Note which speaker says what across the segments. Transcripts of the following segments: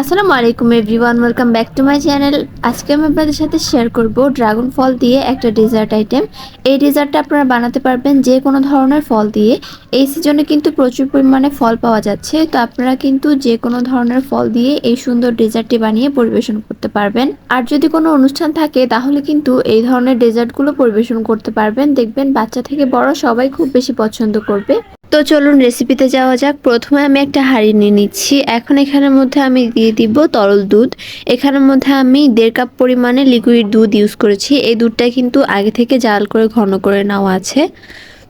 Speaker 1: আসসালামু আলাইকুম everyone, welcome back to my channel. আজকে আমি আপনাদের সাথে শেয়ার করব ড্রাগন ফল দিয়ে একটা ডেজার্ট আইটেম। এই ডেজার্টটা আপনারা বানাতে পারবেন যে কোনো ধরনের ফল দিয়ে। এই সিজনে কিন্তু প্রচুর পরিমাণে ফল পাওয়া যাচ্ছে, তো আপনারা কিন্তু যে কোনো ধরনের ফল দিয়ে এই সুন্দর ডেজার্টটি বানিয়ে পরিবেশন করতে পারবেন। আর যদি কোনো অনুষ্ঠান থাকে, তাহলে কিন্তু এই ধরনের ডেজার্টগুলো পরিবেশন করতে পারবেন। দেখবেন বাচ্চা থেকে বড় সবাই খুব বেশি পছন্দ করবে। তো চলুন রেসিপিতে যাওয়া যাক। প্রথমে আমি একটা হাঁড়ি নিয়ে নিচ্ছি। এখন এখানের মধ্যে আমি দিয়ে দিব তরল দুধ। এখানের মধ্যে আমি দেড় কাপ পরিমাণে লিকুইড দুধ ইউজ করেছি। এই দুধটা কিন্তু আগে থেকে জাল করে, ঘন করে নেওয়া আছে।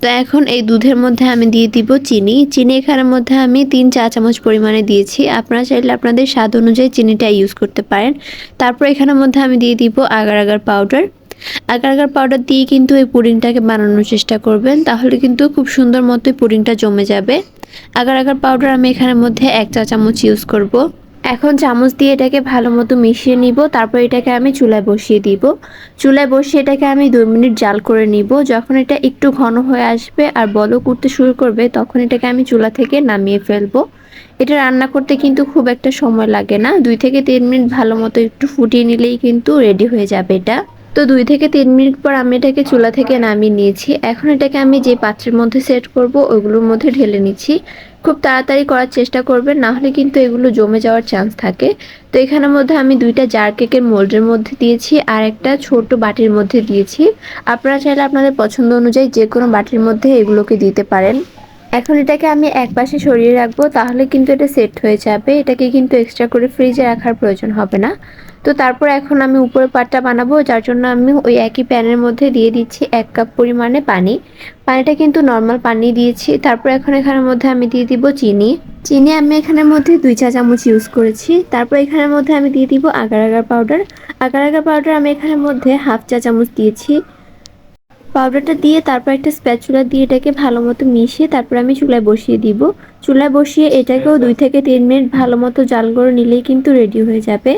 Speaker 1: তো এখন এই দুধের মধ্যে আমি দিয়ে দিব চিনি। চিনি এখানের মধ্যে আমি তিন চা চামচ পরিমাণে দিয়েছি। আপনারা চাইলে আপনাদের স্বাদ অনুযায়ী চিনিটা ইউজ করতে পারেন। তারপর এখানের মধ্যে আমি দিয়ে দিব agar agar powder agar agar powder দিয়ে কিন্তু এই পুডিংটাকে বানানোর চেষ্টা করবেন। তাহলে কিন্তু খুব সুন্দর মতোই পুডিংটা জমে যাবে। আগার আগার পাউডার আমি এখানের মধ্যে এক চা চামচ ইউজ করব। এখন চামচ দিয়ে এটাকে ভালো মতো মিশিয়ে নিব। তারপর এটাকে আমি চুলায় বসিয়ে দিব। চুলায় বসিয়ে এটাকে আমি দুই মিনিট জাল করে নিব। যখন এটা একটু ঘন হয়ে আসবে আর বলক উঠতে শুরু করবে, তখন এটাকে আমি চুলা থেকে নামিয়ে ফেলব। এটা রান্না করতে কিন্তু খুব একটা সময় লাগে না। দুই থেকে তিন মিনিট ভালো মতো একটু ফুটিয়ে নিলেই কিন্তু রেডি হয়ে যাবে এটা। তো দুই থেকে তিন মিনিট পর আমি এটাকে চুলা থেকে নামিয়ে নিয়েছি। এখন এটাকে আমি যে পাত্রের মধ্যে সেট করব, ওইগুলোর মধ্যে ঢেলে নিচ্ছি। খুব তাড়াতাড়ি করার চেষ্টা করবেন, না হলে কিন্তু এগুলো জমে যাওয়ার চান্স থাকে। তো এখানের মধ্যে আমি দুইটা জার কেকের মোল্ডের মধ্যে দিয়েছি আর একটা ছোট বাটির মধ্যে দিয়েছি। আপনারা চাইলে আপনাদের পছন্দ অনুযায়ী যে কোনো বাটির মধ্যে এগুলোকে দিতে পারেন। এখন এটাকে আমি এক পাশে সরিয়ে রাখব, তাহলে কিন্তু এটা সেট হয়ে যাবে। এটাকে কিন্তু এক্সট্রা করে ফ্রিজে রাখার প্রয়োজন হবে না। তো তারপর এখন আমি উপরের পাটটা বানাবো, যার জন্য আমি ওই একই প্যানের মধ্যে দিয়ে দিচ্ছি এক কাপ পরিমাণে পানি। পানিটা কিন্তু নর্মাল পানি দিয়েছি। তারপর এখন এখানের মধ্যে আমি দিয়ে দিব চিনি। চিনি আমি এখানের মধ্যে দুই চা চামচ ইউজ করেছি। তারপর এখানের মধ্যে আমি দিয়ে দিব agar agar powder agar agar powder আমি এখানের মধ্যে হাফ চা চামচ দিয়েছি। পাউডারটা দিয়ে তারপর একটা স্প্যাচুলা দিয়ে এটাকে ভালো মতো মিশিয়ে তারপর আমি চুলায় বসিয়ে দিব। চুলায় বসিয়ে এটাকেও দুই থেকে তিন মিনিট ভালো মতো জাল করে নিলেই কিন্তু রেডি হয়ে যাবে।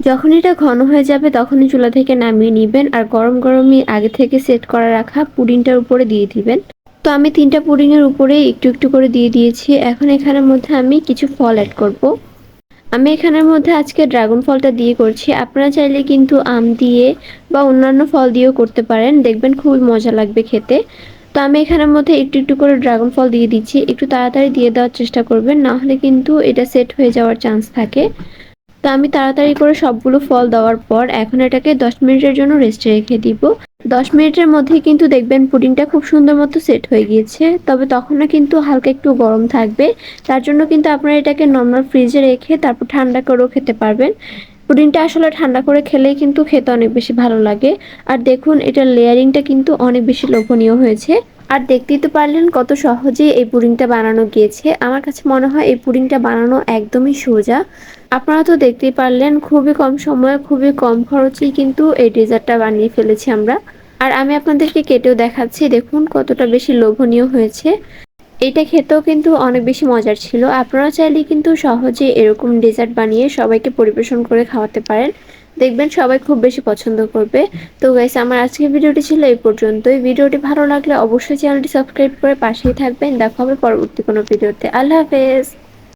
Speaker 1: যখন এটা ঘন হয়ে যাবে তখনই চুলা থেকে নামিয়ে নেবেন আর গরম গরমই আগে থেকে সেট করা রাখা পুডিংটার উপরে দিয়ে দিবেন। তো আমি তিনটা পুডিংয়ের উপরে একটু একটু করে দিয়ে দিয়েছি। এখন এখানের মধ্যে আমি কিছু ফল অ্যাড করব। আমি এখানের মধ্যে আজকে ড্রাগন ফলটা দিয়ে করছি। আপনারা চাইলে কিন্তু আম দিয়ে বা অন্যান্য ফল দিয়েও করতে পারেন। দেখবেন খুবই মজা লাগবে খেতে। তো আমি এখানের মধ্যে একটু একটু করে ড্রাগন ফল দিয়ে দিচ্ছি। একটু তাড়াতাড়ি দিয়ে দেওয়ার চেষ্টা করবেন, না হলে কিন্তু এটা সেট হয়ে যাওয়ার চান্স থাকে। তো আমি তাড়াতাড়ি করে সবগুলো ফল দেওয়ার পর এখন এটাকে দশ মিনিটের জন্য রেস্টে রেখে দিব। দশ মিনিটের মধ্যে কিন্তু দেখবেন পুডিংটা খুব সুন্দর মতো সেট হয়ে গিয়েছে, তবে তখনও কিন্তু হালকা একটু গরম থাকবে। তার জন্য কিন্তু আপনারা এটাকে নর্মাল ফ্রিজে রেখে তারপর ঠান্ডা করেও খেতে পারবেন। পুডিংটা আসলে ঠান্ডা করে খেলেই কিন্তু খেতে অনেক বেশি ভালো লাগে। আর দেখুন, এটার লেয়ারিংটা কিন্তু অনেক বেশি লোভনীয় হয়েছে। আর দেখতেই তো পারলেন কত সহজেই এই পুডিংটা বানানো গিয়েছে। আমার কাছে মনে হয় এই পুডিংটা বানানো একদমই সোজা। আপনারা তো দেখতেই পারলেন, খুবই কম সময়ে, খুবই কম খরচেই কিন্তু এই ডেজার্টটা বানিয়ে ফেলেছি আমরা। আর আমি আপনাদেরকে কেটেও দেখাচ্ছি, দেখুন কতটা বেশি লোভনীয় হয়েছে। এটা খেতেও কিন্তু অনেক বেশি মজার ছিল। আপনারা চাইলে কিন্তু সহজে এরকম ডেজার্ট বানিয়ে সবাইকে পরিবেশন করে খাওয়াতে পারেন। দেখবেন সবাই খুব বেশি পছন্দ করবে। তো গাইস আমার আজকের ভিডিওটি ছিল এই পর্যন্তই। ভিডিওটি ভালো লাগলে অবশ্যই চ্যানেলটি সাবস্ক্রাইব করে পাশেই থাকবেন। দেখা হবে পরবর্তী কোনো ভিডিওতে। আল্লাহ হাফেজ!